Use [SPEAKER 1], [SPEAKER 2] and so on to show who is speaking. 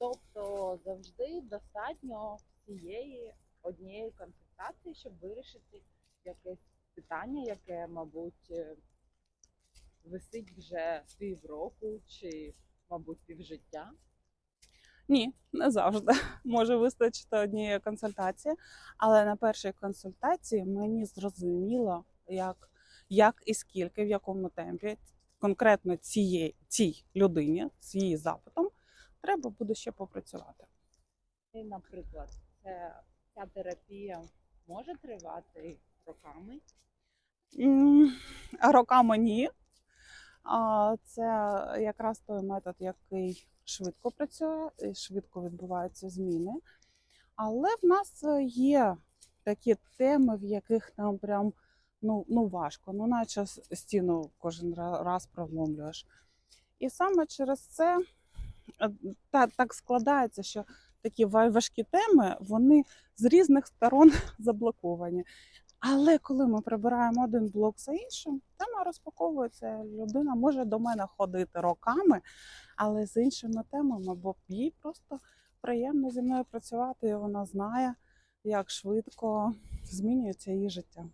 [SPEAKER 1] Тобто завжди достатньо цієї однієї консультації, щоб вирішити якесь питання, яке, мабуть, е, висить вже півроку чи, мабуть, півжиття.
[SPEAKER 2] Ні, не завжди може вистачити однієї консультації, але на першій консультації мені зрозуміло, як, як і скільки, в якому темпі конкретно цієї, цій людині з її запитом треба буде ще попрацювати.
[SPEAKER 1] І, наприклад, це, ця терапія може тривати роками.
[SPEAKER 2] Роками ні. Це якраз той метод, який швидко працює, і швидко відбуваються зміни. Але в нас є такі теми, в яких нам прям ну, ну важко, ну наче стіну кожен раз проломлюєш. І саме через це та, так складається, що такі важкі теми вони з різних сторон заблоковані. Але коли ми прибираємо один блок за іншим, тема розпаковується. Людина може до мене ходити роками, але з іншими темами, бо їй просто приємно зі мною працювати, і вона знає, як швидко змінюється її життя.